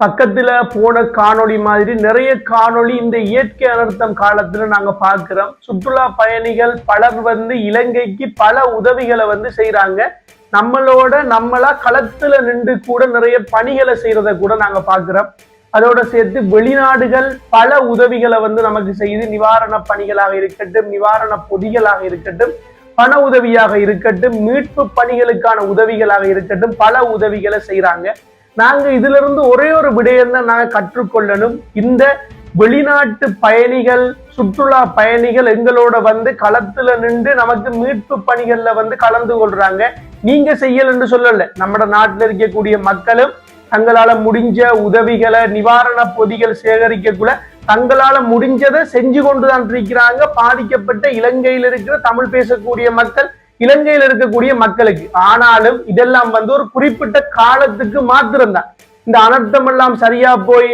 பக்கத்துல போன காணொளி மாதிரி நிறைய காணொளி இந்த இயற்கை அனர்த்தம் காலத்துல நாங்க பார்க்கிறோம். சுற்றுலா பயணிகள் பலர் வந்து இலங்கைக்கு பல உதவிகளை வந்து செய்யறாங்க நம்மளோட நம்மளா களத்துல நின்று கூட நிறைய பணிகளை செய்யறத கூட நாங்க பாக்குறோம் அதோட சேர்த்து வெளிநாடுகள் பல உதவிகளை வந்து நமக்கு செய்து நிவாரண பணிகளாக இருக்கட்டும் நிவாரண பொதிகளாக இருக்கட்டும் பண உதவியாக இருக்கட்டும் மீட்பு பணிகளுக்கான உதவிகளாக இருக்கட்டும் பல உதவிகளை செய்யறாங்க நாங்க இதுல இருந்து ஒரே ஒரு விடயம் தான் நாங்க கற்றுக்கொள்ளணும். இந்த வெளிநாட்டு பயணிகள் சுற்றுலா பயணிகள் எங்களோட வந்து களத்துல நின்று நமக்கு மீட்பு பணிகள்ல வந்து கலந்து கொள்றாங்க. நீங்க செய்யலன்னு சொல்லல. நம்ம நாட்டில் இருக்கக்கூடிய மக்களும் தங்களால முடிஞ்ச உதவிகளை நிவாரண பொதிகள் சேகரிக்கக்குள்ள தங்களால முடிஞ்சதை செஞ்சு கொண்டுதான் இருக்கிறாங்க. பாதிக்கப்பட்ட இலங்கையில் இருக்கிற தமிழ் பேசக்கூடிய மக்கள் இலங்கையில் இருக்கக்கூடிய மக்களுக்கு. ஆனாலும் இதெல்லாம் வந்து ஒரு குறிப்பிட்ட காலத்துக்கு மாத்திரம்தான். இந்த அனர்த்தம் எல்லாம் சரியா போய்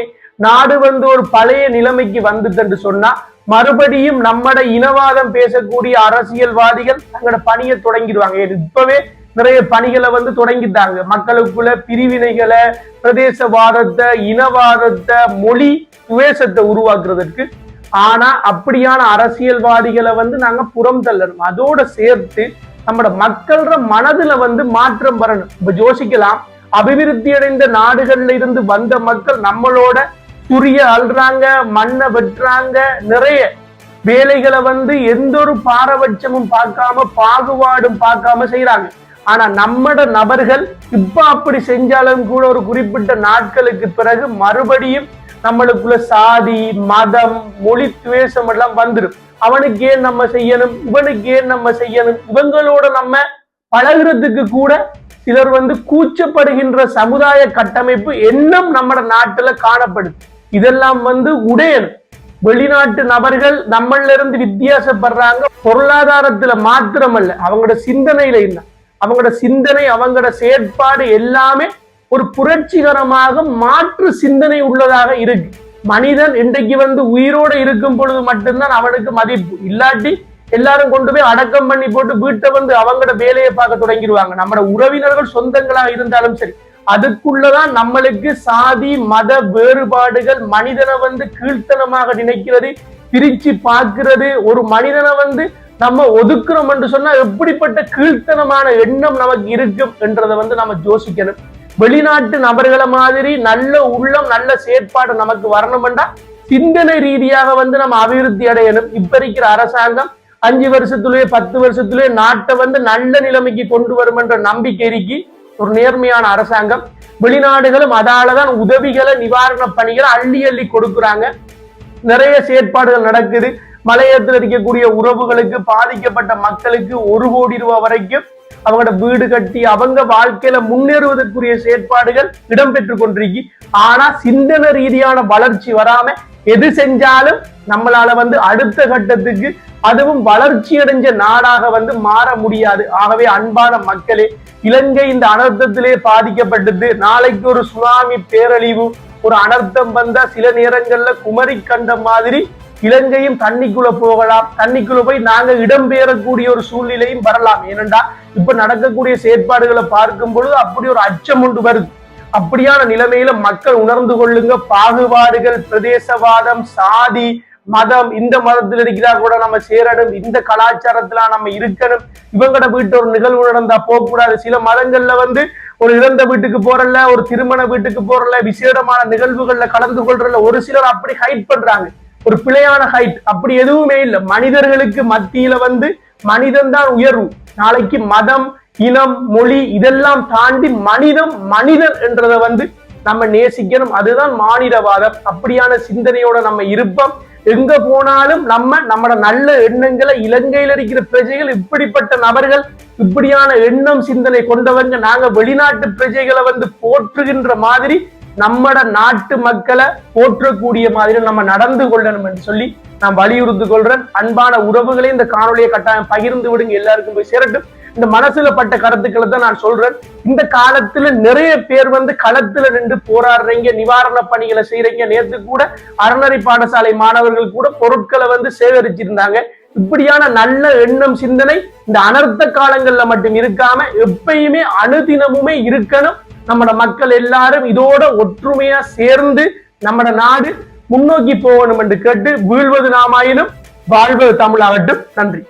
நாடு வந்து ஒரு பழைய நிலைமைக்கு வந்துட்டு சொன்னா மறுபடியும் நம்மட இனவாதம் பேசக்கூடிய அரசியல்வாதிகள் தங்களோட பணியை தொடங்கிடுவாங்க. இப்பவே நிறைய பணிகளை வந்து தொடங்கிட்டாங்க. மக்களுக்குள்ள பிரிவினைகளை பிரதேசவாதத்தை இனவாதத்தை மொழி துவேசத்தை உருவாக்குறதுக்கு. ஆனா அப்படியான அரசியல்வாதிகளை வந்து நாங்க புறம் தள்ளணும். அதோட சேர்த்து நம்மளோட மக்கள்ற மனதுல வந்து மாற்றம் வரணும். இப்ப யோசிக்கலாம். அபிவிருத்தி அடைந்த நாடுகள்ல இருந்து வந்த மக்கள் நம்மளோட துரிய அல்றாங்க மண்ணை வெட்டுறாங்க நிறைய வேலைகளை வந்து எந்த ஒரு பாரபட்சமும் பார்க்காம பாகுபாடும் பார்க்காம செய்யறாங்க ஆனா நம்மட நபர்கள் இப்ப அப்படி செஞ்சாலும் கூட ஒரு குறிப்பிட்ட நாட்களுக்கு பிறகு மறுபடியும் நம்மளுக்குள்ள சாதி மதம் மொழி துவேஷம் எல்லாம் வந்துடும் அவனுக்கு ஏன் நம்ம செய்யணும்? இவனுக்கு ஏன் நம்ம செய்யணும்? இவங்களோட நம்ம பழகுறதுக்கு கூட சிலர் வந்து கூச்சப்படுகின்ற சமுதாய கட்டமைப்பு எண்ணம் நம்ம நாட்டுல காணப்படுது. இதெல்லாம் வந்து உடையணும். வெளிநாட்டு நபர்கள் நம்மள இருந்து வித்தியாசப்படுறாங்க. பொருளாதாரத்துல மாத்திரமல்ல. அவங்களோட சிந்தனையில இல்லை. அவங்களோட சிந்தனை அவங்களோட செயற்பாடு எல்லாமே ஒரு புரட்சிகரமாக மாற்று சிந்தனை உள்ளதாக இருக்கு மனிதன் இன்றைக்கு வந்து உயிரோட இருக்கும் பொழுது மட்டும்தான் அவனுக்கு மதிப்பு. இல்லாட்டி எல்லாரும் கொண்டு போய் அடக்கம் பண்ணி போட்டு வீட்டை வந்து அவங்களோட வேலையை பார்க்க தொடங்கிடுவாங்க. நம்மளோட உறவினர்கள் சொந்தங்களாக இருந்தாலும் சரி. அதுக்குள்ளதான் நம்மளுக்கு சாதி மத வேறுபாடுகள் மனிதனை வந்து கீழ்த்தனமாக நினைக்கிறது பிரிச்சு பார்க்கிறது. ஒரு மனிதனை வந்து நம்ம ஒதுக்குறோம் என்று சொன்னா எப்படிப்பட்ட கீழ்த்தனமான எண்ணம் நமக்கு இருக்கும் என்றதை வந்து நம்ம யோசிக்கணும். வெளிநாட்டு நபர்களை மாதிரி நல்ல உள்ளம் நல்ல செயற்பாடு நமக்கு வரணும்டா சிந்தனை ரீதியாக வந்து நம்ம அபிவிருத்தி அடையணும். இப்ப இருக்கிற அரசாங்கம் அஞ்சு வருஷத்துலயே பத்து வருஷத்துலயே நாட்டை வந்து நல்ல நிலைமைக்கு கொண்டு வரும் என்ற நம்பிக்கை இருக்கி ஒரு நேர்மையான அரசாங்கம் வெளிநாடுகளும் அதாலதான் உதவிகளை நிவாரண பணிகளை அள்ளி அள்ளி கொடுக்குறாங்க. நிறைய செயற்பாடுகள் நடக்குது. மலையத்தில் இருக்கக்கூடிய உறவுகளுக்கு பாதிக்கப்பட்ட மக்களுக்கு ஒரு கோடி ரூபாய் வரைக்கும் அவங்களோட வீடு கட்டி அவங்க வாழ்க்கையில முன்னேறுவதற்குரிய செயற்பாடுகள் இடம்பெற்று கொண்டிருக்கு. ஆனா சிந்தனை ரீதியான வளர்ச்சி வராம எது செஞ்சாலும் நம்மளால வந்து அடுத்த கட்டத்துக்கு அதுவும் வளர்ச்சி அடைஞ்ச நாடாக வந்து மாற முடியாது. ஆகவே அன்பான மக்களே இலங்கை இந்த அனர்த்தத்திலே பாதிக்கப்பட்டது. நாளைக்கு ஒரு சுனாமி பேரழிவு ஒரு அனர்த்தம் வந்தா சில நேரங்கள்ல குமரி கண்ட மாதிரி இலங்கையும் தண்ணிக்குள்ள போகலாம். தண்ணிக்குள்ள போய் நாங்க இடம்பெயரக்கூடிய ஒரு சூழ்நிலையும் வரலாம். ஏனென்றா இப்ப நடக்கக்கூடிய செயற்பாடுகளை பார்க்கும் பொழுது அப்படி ஒரு அச்சம் உண்டு வருது. அப்படியான நிலைமையில மக்கள் உணர்ந்து கொள்ளுங்க. பாகுபாடுகள் பிரதேசவாதம் சாதி மதம் இந்த மதத்தில் இருக்கிறா கூட நம்ம சேரணும். இந்த கலாச்சாரத்துல நம்ம இருக்கணும். இவங்கட வீட்டு ஒரு நிகழ்வு நடந்தா போகக்கூடாது. சில மதங்கள்ல வந்து ஒரு இறந்த வீட்டுக்கு போறல ஒரு திருமண வீட்டுக்கு போறல விசேடமான நிகழ்வுகள்ல கலந்து கொள்றல ஒரு சிலர் அப்படி ஹைட் பண்றாங்க. ஒரு பிழையான ஹைட் அப்படி எதுவுமே இல்லை. மனிதர்களுக்கு மத்தியில வந்து மனிதன் தான் உயர்வு. நாளைக்கு மதம் இனம் மொழி இதெல்லாம் தாண்டி மனிதம் மனிதன் என்றதை வந்து நம்ம நேசிக்கணும். அதுதான் மானிடவாதம். அப்படியான சிந்தனையோட நம்ம இருப்போம். எங்க போனாலும் நம்ம நம்மட நல்ல எண்ணங்களை இலங்கையில இருக்கிற பிரஜைகள் இப்படிப்பட்ட நபர்கள் இப்படியான எண்ணம் சிந்தனை கொண்டவங்க நாங்க வெளிநாட்டு பிரஜைகளை வந்து போற்றுகின்ற மாதிரி நம்மட நாட்டு மக்களை போற்றக்கூடிய மாதிரி நம்ம நடந்து கொள்ளணும் என்று சொல்லி நான் வலியுறுத்தி கொள்றேன். அன்பான உறவுகளை இந்த காணொலியை கட்டாயம் பகிர்ந்து விடுங்க. எல்லாருக்கும் போய் சேரட்டும். இந்த மனசுல பட்ட கருத்துக்களை தான் நான் சொல்றேன். இந்த காலத்துல நிறைய பேர் வந்து களத்துல நின்று போராடுறீங்க நிவாரண பணிகளை செய்யறீங்க நேத்து கூட அறநறை பாடசாலை மாணவர்கள் கூட பொருட்களை வந்து சேகரிச்சிருந்தாங்க. இப்படியான நல்ல எண்ணம் சிந்தனை இந்த அனர்த்த காலங்கள்ல மட்டும் இருக்காம எப்பயுமே அனுதினமுமே இருக்கணும். நம்மட மக்கள் எல்லாரும் இதோட ஒற்றுமையா சேர்ந்து நம்மட நாடு முன்னோக்கி போகணும் என்று கேட்டு வீழ்வது நாமாயினும் வாழ்வது தமிழாகட்டும். நன்றி.